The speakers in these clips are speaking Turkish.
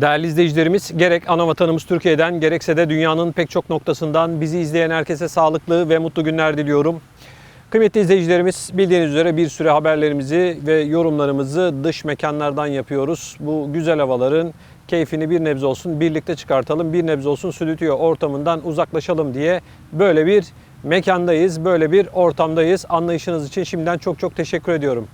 Değerli izleyicilerimiz, gerek ana vatanımız Türkiye'den gerekse de dünyanın pek çok noktasından bizi izleyen herkese sağlıklı ve mutlu günler diliyorum. Kıymetli izleyicilerimiz, bildiğiniz üzere bir süre haberlerimizi ve yorumlarımızı dış mekanlardan yapıyoruz. Bu güzel havaların keyfini bir nebze olsun birlikte çıkartalım, bir nebze olsun stüdyo ortamından uzaklaşalım diye böyle bir mekandayız, böyle bir ortamdayız. Anlayışınız için şimdiden çok çok teşekkür ediyorum.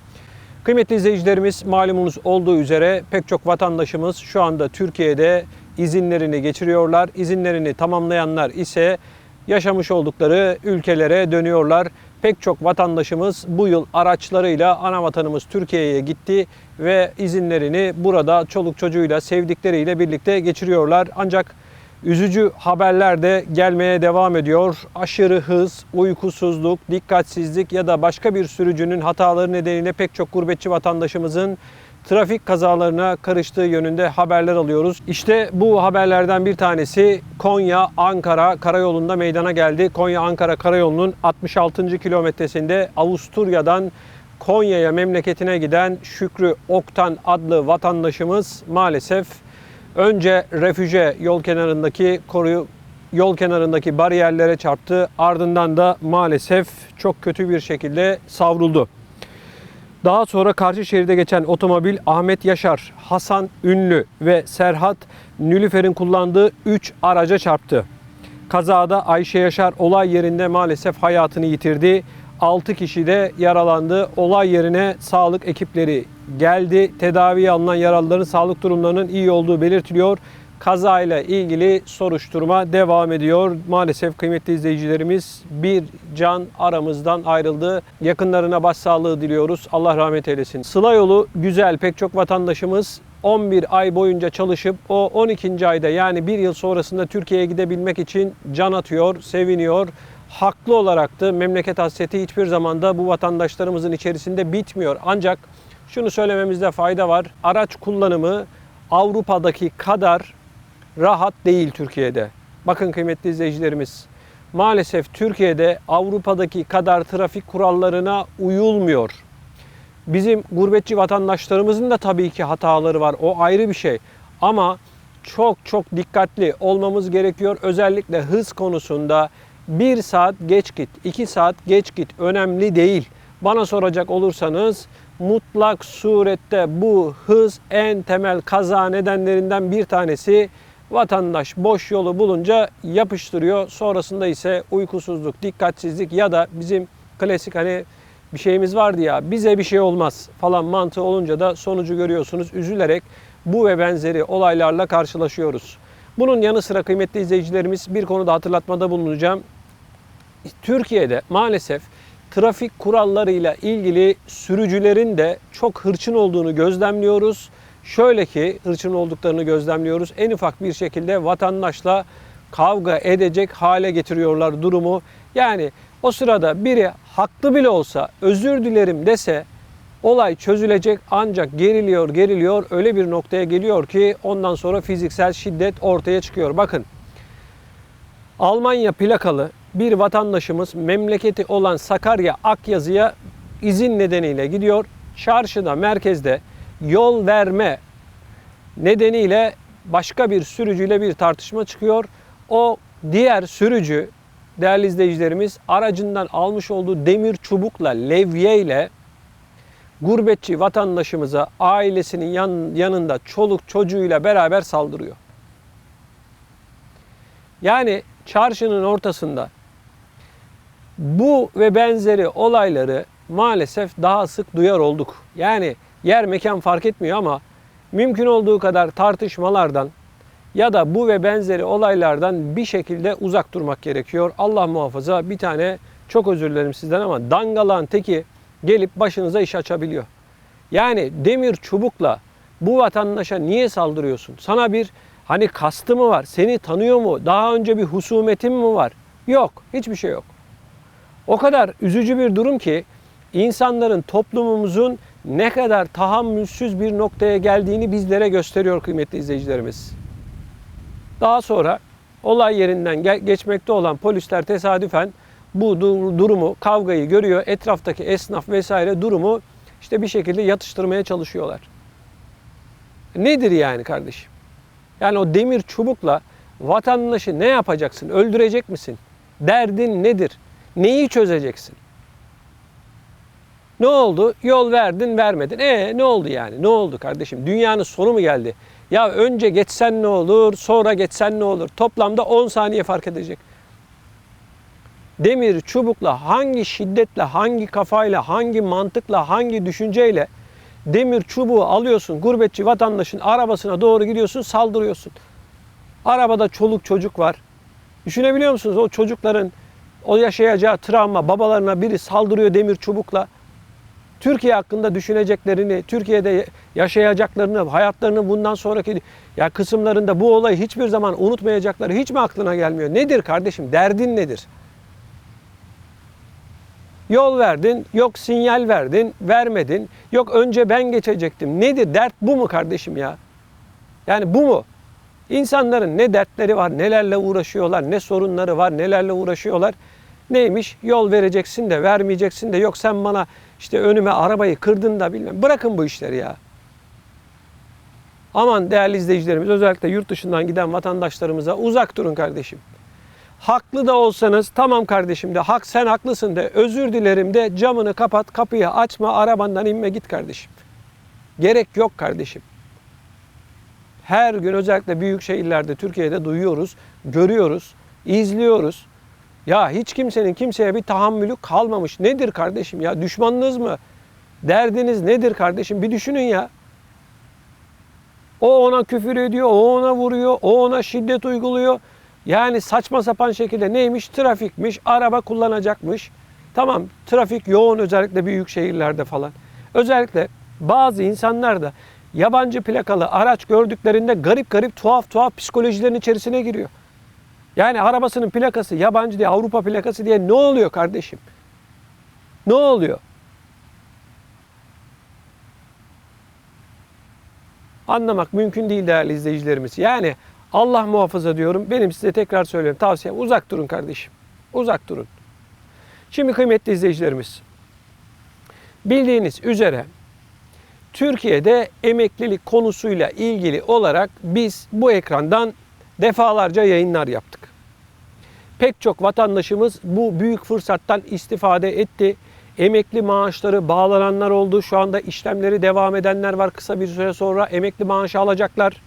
Kıymetli izleyicilerimiz malumunuz olduğu üzere pek çok vatandaşımız şu anda Türkiye'de izinlerini geçiriyorlar. İzinlerini tamamlayanlar ise yaşamış oldukları ülkelere dönüyorlar. Pek çok vatandaşımız bu yıl araçlarıyla ana vatanımız Türkiye'ye gitti ve izinlerini burada çoluk çocuğuyla, sevdikleriyle birlikte geçiriyorlar. Ancak Üzücü haberler de gelmeye devam ediyor. Aşırı hız, uykusuzluk, dikkatsizlik ya da başka bir sürücünün hataları nedeniyle pek çok gurbetçi vatandaşımızın trafik kazalarına karıştığı yönünde haberler alıyoruz. İşte bu haberlerden bir tanesi Konya-Ankara karayolunda meydana geldi. Konya-Ankara karayolunun 66. kilometresinde Avusturya'dan Konya'ya memleketine giden Şükrü Oktan adlı vatandaşımız maalesef Önce refüje yol kenarındaki koruyu yol kenarındaki bariyerlere çarptı. Ardından da maalesef çok kötü bir şekilde savruldu. Daha sonra karşı şeride geçen otomobil Ahmet Yaşar, Hasan Ünlü ve Serhat Nülüfer'in kullandığı 3 araca çarptı. Kazada Ayşe Yaşar olay yerinde maalesef hayatını yitirdi. 6 kişi de yaralandı. Olay yerine sağlık ekipleri geldi. Tedaviye alınan yaralıların sağlık durumlarının iyi olduğu belirtiliyor. Kazayla ilgili soruşturma devam ediyor. Maalesef kıymetli izleyicilerimiz bir can aramızdan ayrıldı. Yakınlarına başsağlığı diliyoruz. Allah rahmet eylesin. Sıla yolu güzel. Pek çok vatandaşımız 11 ay boyunca çalışıp o 12. ayda yani bir yıl sonrasında Türkiye'ye gidebilmek için can atıyor, seviniyor haklı olarak da memleket hasreti hiçbir zamanda bu vatandaşlarımızın içerisinde bitmiyor. Ancak şunu söylememizde fayda var. Araç kullanımı Avrupa'daki kadar rahat değil Türkiye'de. Bakın kıymetli izleyicilerimiz. Maalesef Türkiye'de Avrupa'daki kadar trafik kurallarına uyulmuyor. Bizim gurbetçi vatandaşlarımızın da tabii ki hataları var. O ayrı bir şey. Ama çok çok dikkatli olmamız gerekiyor. Özellikle hız konusunda bir saat geç git, iki saat geç git önemli değil. Bana soracak olursanız mutlak surette bu hız en temel kaza nedenlerinden bir tanesi. Vatandaş boş yolu bulunca yapıştırıyor. Sonrasında ise uykusuzluk, dikkatsizlik ya da bizim klasik hani bir şeyimiz vardı ya bize bir şey olmaz falan mantığı olunca da sonucu görüyorsunuz. Üzülerek bu ve benzeri olaylarla karşılaşıyoruz. Bunun yanı sıra kıymetli izleyicilerimiz bir konuda hatırlatmada bulunacağım. Türkiye'de maalesef trafik kurallarıyla ilgili sürücülerin de çok hırçın olduğunu gözlemliyoruz. Şöyle ki hırçın olduklarını gözlemliyoruz. En ufak bir şekilde vatandaşla kavga edecek hale getiriyorlar durumu. Yani o sırada biri haklı bile olsa özür dilerim dese olay çözülecek ancak geriliyor geriliyor öyle bir noktaya geliyor ki ondan sonra fiziksel şiddet ortaya çıkıyor. Bakın Almanya plakalı bir vatandaşımız memleketi olan Sakarya Akyazı'ya izin nedeniyle gidiyor. Çarşıda, merkezde yol verme nedeniyle başka bir sürücüyle bir tartışma çıkıyor. O diğer sürücü değerli izleyicilerimiz aracından almış olduğu demir çubukla, levyeyle gurbetçi vatandaşımıza ailesinin yan, yanında çoluk çocuğuyla beraber saldırıyor. Yani çarşının ortasında bu ve benzeri olayları maalesef daha sık duyar olduk. Yani yer mekan fark etmiyor ama mümkün olduğu kadar tartışmalardan ya da bu ve benzeri olaylardan bir şekilde uzak durmak gerekiyor. Allah muhafaza bir tane çok özür dilerim sizden ama dangalan teki gelip başınıza iş açabiliyor. Yani demir çubukla bu vatandaşa niye saldırıyorsun? Sana bir hani kastı mı var? Seni tanıyor mu? Daha önce bir husumetin mi var? Yok. Hiçbir şey yok. O kadar üzücü bir durum ki insanların toplumumuzun ne kadar tahammülsüz bir noktaya geldiğini bizlere gösteriyor kıymetli izleyicilerimiz. Daha sonra olay yerinden geçmekte olan polisler tesadüfen bu durumu, kavgayı görüyor. Etraftaki esnaf vesaire durumu işte bir şekilde yatıştırmaya çalışıyorlar. Nedir yani kardeşim? Yani o demir çubukla vatandaşı ne yapacaksın? Öldürecek misin? Derdin nedir? Neyi çözeceksin? Ne oldu? Yol verdin, vermedin. E ne oldu yani? Ne oldu kardeşim? Dünyanın sonu mu geldi? Ya önce geçsen ne olur, sonra geçsen ne olur? Toplamda 10 saniye fark edecek. Demir çubukla hangi şiddetle, hangi kafayla, hangi mantıkla, hangi düşünceyle demir çubuğu alıyorsun gurbetçi vatandaşın arabasına doğru gidiyorsun saldırıyorsun. Arabada çoluk çocuk var. Düşünebiliyor musunuz o çocukların o yaşayacağı travma babalarına biri saldırıyor demir çubukla. Türkiye hakkında düşüneceklerini, Türkiye'de yaşayacaklarını, hayatlarının bundan sonraki ya kısımlarında bu olayı hiçbir zaman unutmayacakları hiç mi aklına gelmiyor? Nedir kardeşim? Derdin nedir? Yol verdin, yok sinyal verdin, vermedin. Yok önce ben geçecektim. Nedir? Dert bu mu kardeşim ya? Yani bu mu? İnsanların ne dertleri var, nelerle uğraşıyorlar, ne sorunları var, nelerle uğraşıyorlar. Neymiş? Yol vereceksin de vermeyeceksin de yok sen bana işte önüme arabayı kırdın da bilmem. Bırakın bu işleri ya. Aman değerli izleyicilerimiz özellikle yurt dışından giden vatandaşlarımıza uzak durun kardeşim. Haklı da olsanız tamam kardeşim de hak sen haklısın de özür dilerim de camını kapat kapıyı açma arabandan inme git kardeşim. Gerek yok kardeşim. Her gün özellikle büyük şehirlerde Türkiye'de duyuyoruz, görüyoruz, izliyoruz. Ya hiç kimsenin kimseye bir tahammülü kalmamış. Nedir kardeşim ya? Düşmanınız mı? Derdiniz nedir kardeşim? Bir düşünün ya. O ona küfür ediyor, o ona vuruyor, o ona şiddet uyguluyor. Yani saçma sapan şekilde neymiş? Trafikmiş, araba kullanacakmış. Tamam trafik yoğun özellikle büyük şehirlerde falan. Özellikle bazı insanlar da yabancı plakalı araç gördüklerinde garip garip tuhaf tuhaf psikolojilerin içerisine giriyor. Yani arabasının plakası yabancı diye Avrupa plakası diye ne oluyor kardeşim? Ne oluyor? Anlamak mümkün değil değerli izleyicilerimiz. Yani Allah muhafaza diyorum. Benim size tekrar söylüyorum. Tavsiyem uzak durun kardeşim. Uzak durun. Şimdi kıymetli izleyicilerimiz. Bildiğiniz üzere Türkiye'de emeklilik konusuyla ilgili olarak biz bu ekrandan defalarca yayınlar yaptık. Pek çok vatandaşımız bu büyük fırsattan istifade etti. Emekli maaşları bağlananlar oldu. Şu anda işlemleri devam edenler var. Kısa bir süre sonra emekli maaşı alacaklar.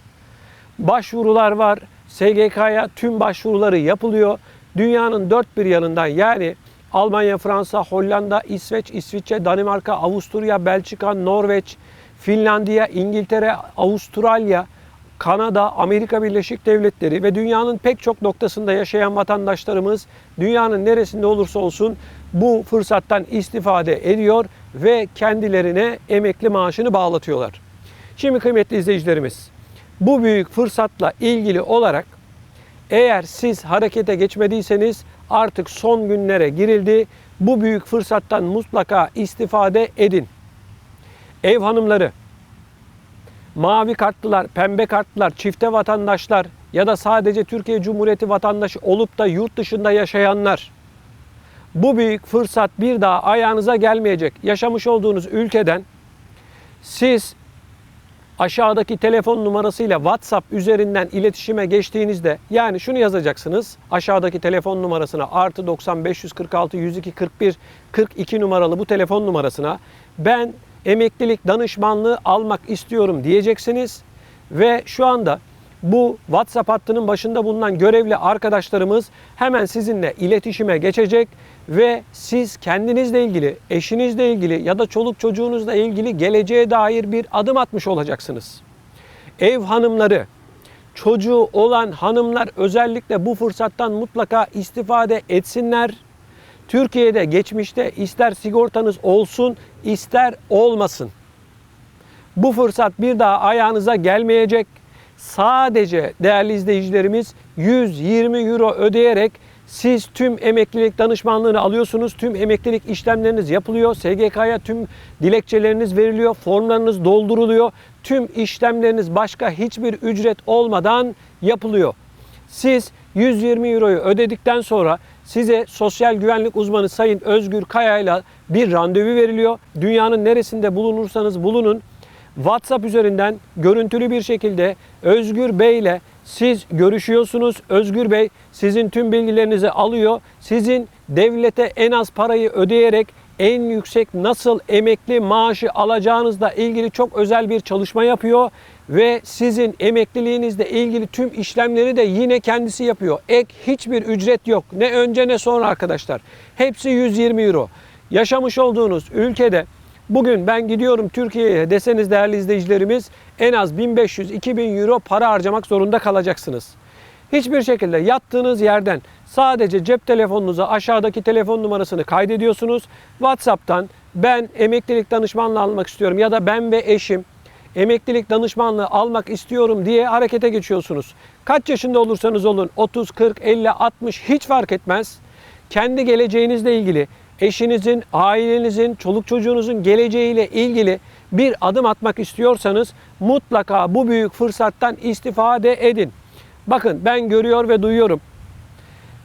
Başvurular var. SGK'ya tüm başvuruları yapılıyor. Dünyanın dört bir yanından yani Almanya, Fransa, Hollanda, İsveç, İsviçre, Danimarka, Avusturya, Belçika, Norveç, Finlandiya, İngiltere, Avustralya, Kanada, Amerika Birleşik Devletleri ve dünyanın pek çok noktasında yaşayan vatandaşlarımız dünyanın neresinde olursa olsun bu fırsattan istifade ediyor ve kendilerine emekli maaşını bağlatıyorlar. Şimdi kıymetli izleyicilerimiz, bu büyük fırsatla ilgili olarak eğer siz harekete geçmediyseniz artık son günlere girildi. Bu büyük fırsattan mutlaka istifade edin. Ev hanımları, mavi kartlılar, pembe kartlılar, çifte vatandaşlar ya da sadece Türkiye Cumhuriyeti vatandaşı olup da yurt dışında yaşayanlar bu büyük fırsat bir daha ayağınıza gelmeyecek. Yaşamış olduğunuz ülkeden siz aşağıdaki telefon numarasıyla WhatsApp üzerinden iletişime geçtiğinizde yani şunu yazacaksınız aşağıdaki telefon numarasına artı 90 546 102 41 42 numaralı bu telefon numarasına ben emeklilik danışmanlığı almak istiyorum diyeceksiniz ve şu anda bu WhatsApp hattının başında bulunan görevli arkadaşlarımız hemen sizinle iletişime geçecek ve siz kendinizle ilgili, eşinizle ilgili ya da çoluk çocuğunuzla ilgili geleceğe dair bir adım atmış olacaksınız. Ev hanımları, çocuğu olan hanımlar özellikle bu fırsattan mutlaka istifade etsinler. Türkiye'de geçmişte ister sigortanız olsun, ister olmasın. Bu fırsat bir daha ayağınıza gelmeyecek. Sadece değerli izleyicilerimiz 120 euro ödeyerek siz tüm emeklilik danışmanlığını alıyorsunuz. Tüm emeklilik işlemleriniz yapılıyor. SGK'ya tüm dilekçeleriniz veriliyor. Formlarınız dolduruluyor. Tüm işlemleriniz başka hiçbir ücret olmadan yapılıyor. Siz 120 euroyu ödedikten sonra size sosyal güvenlik uzmanı Sayın Özgür Kaya ile bir randevu veriliyor. Dünyanın neresinde bulunursanız bulunun WhatsApp üzerinden görüntülü bir şekilde Özgür Bey ile siz görüşüyorsunuz. Özgür Bey sizin tüm bilgilerinizi alıyor. Sizin devlete en az parayı ödeyerek en yüksek nasıl emekli maaşı alacağınızla ilgili çok özel bir çalışma yapıyor ve sizin emekliliğinizle ilgili tüm işlemleri de yine kendisi yapıyor. Ek hiçbir ücret yok. Ne önce ne sonra arkadaşlar. Hepsi 120 euro. Yaşamış olduğunuz ülkede bugün ben gidiyorum Türkiye'ye deseniz değerli izleyicilerimiz en az 1500-2000 euro para harcamak zorunda kalacaksınız. Hiçbir şekilde yattığınız yerden sadece cep telefonunuza aşağıdaki telefon numarasını kaydediyorsunuz. WhatsApp'tan ben emeklilik danışmanlığı almak istiyorum ya da ben ve eşim emeklilik danışmanlığı almak istiyorum diye harekete geçiyorsunuz. Kaç yaşında olursanız olun 30, 40, 50, 60 hiç fark etmez. Kendi geleceğinizle ilgili eşinizin, ailenizin, çoluk çocuğunuzun geleceğiyle ilgili bir adım atmak istiyorsanız mutlaka bu büyük fırsattan istifade edin. Bakın ben görüyor ve duyuyorum.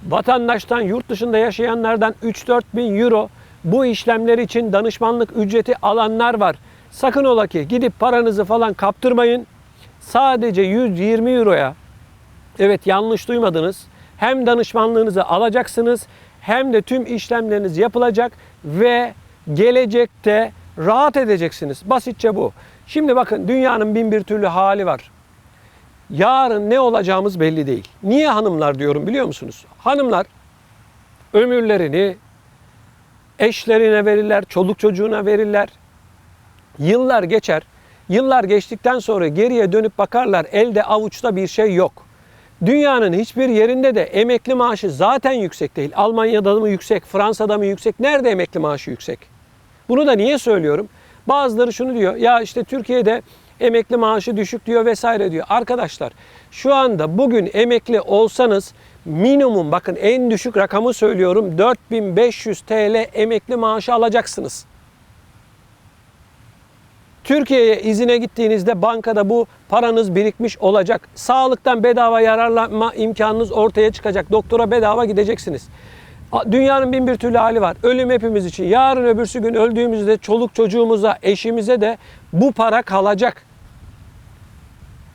Vatandaştan, yurt dışında yaşayanlardan 3-4 bin euro bu işlemler için danışmanlık ücreti alanlar var. Sakın ola ki gidip paranızı falan kaptırmayın. Sadece 120 euroya, evet yanlış duymadınız, hem danışmanlığınızı alacaksınız hem de tüm işlemleriniz yapılacak ve gelecekte rahat edeceksiniz. Basitçe bu. Şimdi bakın dünyanın bin bir türlü hali var. Yarın ne olacağımız belli değil. Niye hanımlar diyorum biliyor musunuz? Hanımlar ömürlerini eşlerine verirler, çoluk çocuğuna verirler. Yıllar geçer. Yıllar geçtikten sonra geriye dönüp bakarlar elde avuçta bir şey yok. Dünyanın hiçbir yerinde de emekli maaşı zaten yüksek değil. Almanya'da mı yüksek, Fransa'da mı yüksek? Nerede emekli maaşı yüksek? Bunu da niye söylüyorum? Bazıları şunu diyor. Ya işte Türkiye'de emekli maaşı düşük diyor vesaire diyor. Arkadaşlar şu anda bugün emekli olsanız minimum bakın en düşük rakamı söylüyorum 4500 TL emekli maaşı alacaksınız. Türkiye'ye izine gittiğinizde bankada bu paranız birikmiş olacak. Sağlıktan bedava yararlanma imkanınız ortaya çıkacak. Doktora bedava gideceksiniz. Dünyanın bin bir türlü hali var. Ölüm hepimiz için. Yarın öbürsü gün öldüğümüzde çoluk çocuğumuza, eşimize de bu para kalacak.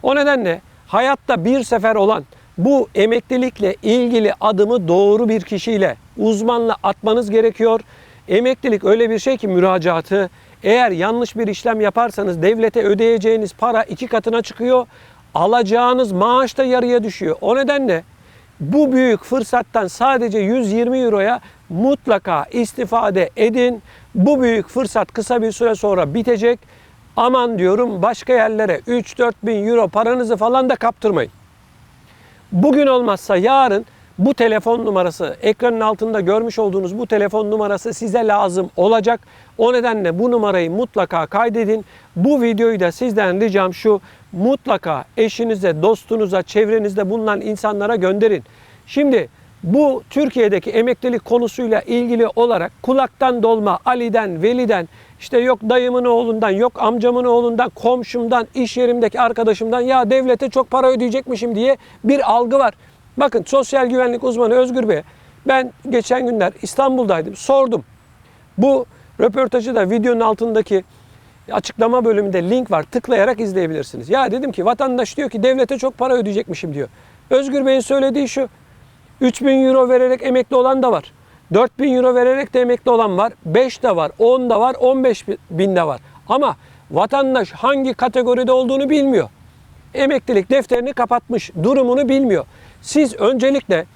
O nedenle hayatta bir sefer olan bu emeklilikle ilgili adımı doğru bir kişiyle, uzmanla atmanız gerekiyor. Emeklilik öyle bir şey ki müracaatı eğer yanlış bir işlem yaparsanız devlete ödeyeceğiniz para iki katına çıkıyor. Alacağınız maaş da yarıya düşüyor. O nedenle bu büyük fırsattan sadece 120 euroya mutlaka istifade edin. Bu büyük fırsat kısa bir süre sonra bitecek. Aman diyorum başka yerlere 3-4 bin euro paranızı falan da kaptırmayın. Bugün olmazsa yarın bu telefon numarası ekranın altında görmüş olduğunuz bu telefon numarası size lazım olacak. O nedenle bu numarayı mutlaka kaydedin. Bu videoyu da sizden ricam şu mutlaka eşinize, dostunuza, çevrenizde bulunan insanlara gönderin. Şimdi bu Türkiye'deki emeklilik konusuyla ilgili olarak kulaktan dolma Ali'den, Veli'den, işte yok dayımın oğlundan, yok amcamın oğlundan, komşumdan, iş yerimdeki arkadaşımdan ya devlete çok para ödeyecekmişim diye bir algı var. Bakın sosyal güvenlik uzmanı Özgür Bey, ben geçen günler İstanbul'daydım, sordum. Bu röportajı da videonun altındaki açıklama bölümünde link var. Tıklayarak izleyebilirsiniz. Ya dedim ki vatandaş diyor ki devlete çok para ödeyecekmişim diyor. Özgür Bey'in söylediği şu. 3000 euro vererek emekli olan da var. 4000 euro vererek de emekli olan var. 5 de var, 10 da var, 15 bin de var. Ama vatandaş hangi kategoride olduğunu bilmiyor. Emeklilik defterini kapatmış, durumunu bilmiyor. Siz öncelikle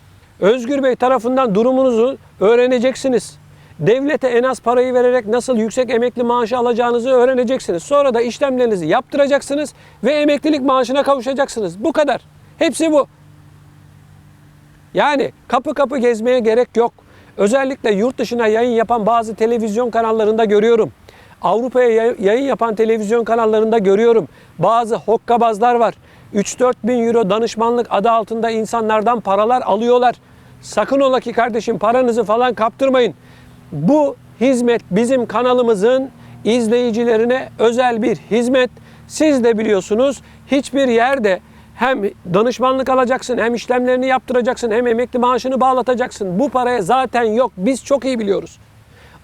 Özgür Bey tarafından durumunuzu öğreneceksiniz. Devlete en az parayı vererek nasıl yüksek emekli maaşı alacağınızı öğreneceksiniz. Sonra da işlemlerinizi yaptıracaksınız ve emeklilik maaşına kavuşacaksınız. Bu kadar. Hepsi bu. Yani kapı kapı gezmeye gerek yok. Özellikle yurt dışına yayın yapan bazı televizyon kanallarında görüyorum. Avrupa'ya yayın yapan televizyon kanallarında görüyorum. Bazı hokkabazlar var. 3-4 bin euro danışmanlık adı altında insanlardan paralar alıyorlar. Sakın ola ki kardeşim paranızı falan kaptırmayın. Bu hizmet bizim kanalımızın izleyicilerine özel bir hizmet. Siz de biliyorsunuz hiçbir yerde hem danışmanlık alacaksın, hem işlemlerini yaptıracaksın, hem emekli maaşını bağlatacaksın. Bu paraya zaten yok. Biz çok iyi biliyoruz.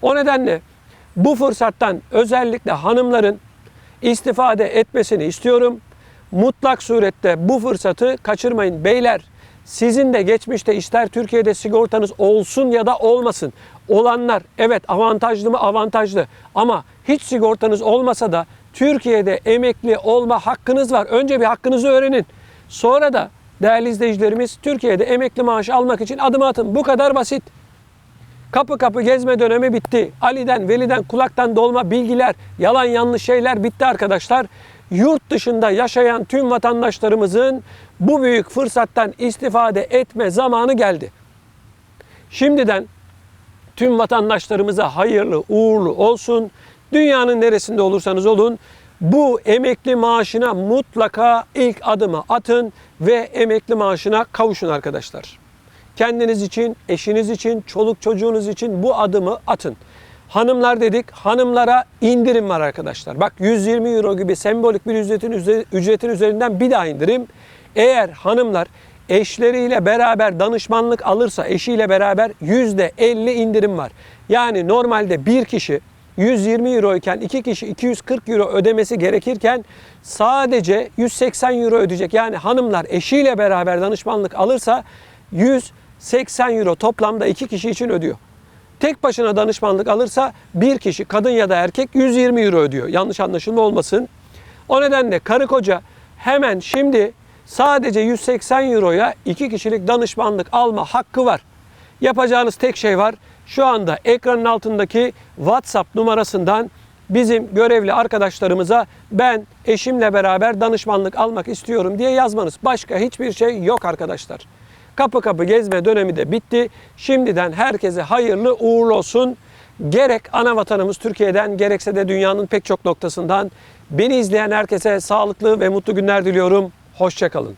O nedenle bu fırsattan özellikle hanımların istifade etmesini istiyorum. Mutlak surette bu fırsatı kaçırmayın beyler. Sizin de geçmişte ister Türkiye'de sigortanız olsun ya da olmasın. Olanlar evet avantajlı mı avantajlı ama hiç sigortanız olmasa da Türkiye'de emekli olma hakkınız var. Önce bir hakkınızı öğrenin. Sonra da değerli izleyicilerimiz Türkiye'de emekli maaşı almak için adım atın. Bu kadar basit. Kapı kapı gezme dönemi bitti. Ali'den, Veli'den, kulaktan dolma bilgiler, yalan yanlış şeyler bitti arkadaşlar. Yurt dışında yaşayan tüm vatandaşlarımızın bu büyük fırsattan istifade etme zamanı geldi. Şimdiden tüm vatandaşlarımıza hayırlı uğurlu olsun. Dünyanın neresinde olursanız olun bu emekli maaşına mutlaka ilk adımı atın ve emekli maaşına kavuşun arkadaşlar. Kendiniz için, eşiniz için, çoluk çocuğunuz için bu adımı atın. Hanımlar dedik, hanımlara indirim var arkadaşlar. Bak 120 euro gibi sembolik bir ücretin, ücretin üzerinden bir daha indirim. Eğer hanımlar eşleriyle beraber danışmanlık alırsa eşiyle beraber %50 indirim var. Yani normalde bir kişi 120 euro iken iki kişi 240 euro ödemesi gerekirken sadece 180 euro ödeyecek. Yani hanımlar eşiyle beraber danışmanlık alırsa 180 euro toplamda iki kişi için ödüyor. Tek başına danışmanlık alırsa bir kişi kadın ya da erkek 120 euro ödüyor. Yanlış anlaşılma olmasın. O nedenle karı koca hemen şimdi sadece 180 euroya iki kişilik danışmanlık alma hakkı var. Yapacağınız tek şey var. Şu anda ekranın altındaki WhatsApp numarasından bizim görevli arkadaşlarımıza ben eşimle beraber danışmanlık almak istiyorum diye yazmanız. Başka hiçbir şey yok arkadaşlar. Kapı kapı gezme dönemi de bitti. Şimdiden herkese hayırlı uğurlu olsun. Gerek ana vatanımız Türkiye'den gerekse de dünyanın pek çok noktasından beni izleyen herkese sağlıklı ve mutlu günler diliyorum. Hoşçakalın.